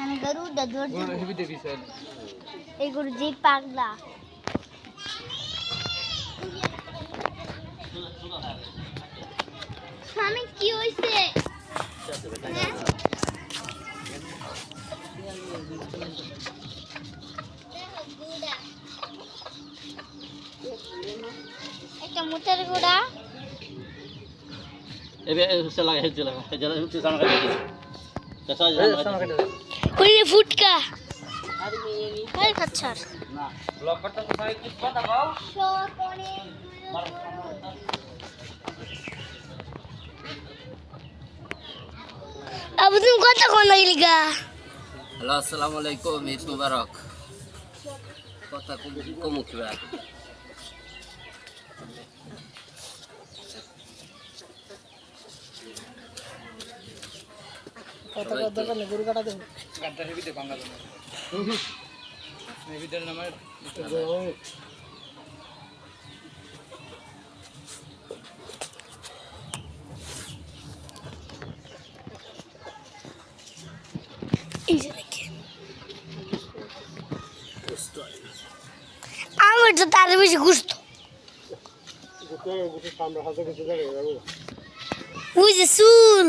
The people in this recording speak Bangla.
আমি গরুটা ধরছি এই গরু যে পাগলা স্বামী কি হয়েছে যাবে ওই যে ফুটকা। আরে কাচ্চার না ব্লক করতে তো সাইড কিছু কথা কও আবু তুমি কত কোন লাগলি গা হ্যালো আসসালামু আলাইকুম ঈদ মুবারক। কথা কম ভাই নেই গরু কাটা দেবো। এই আমার তো তার বেশি গুস্ত। যে চুল।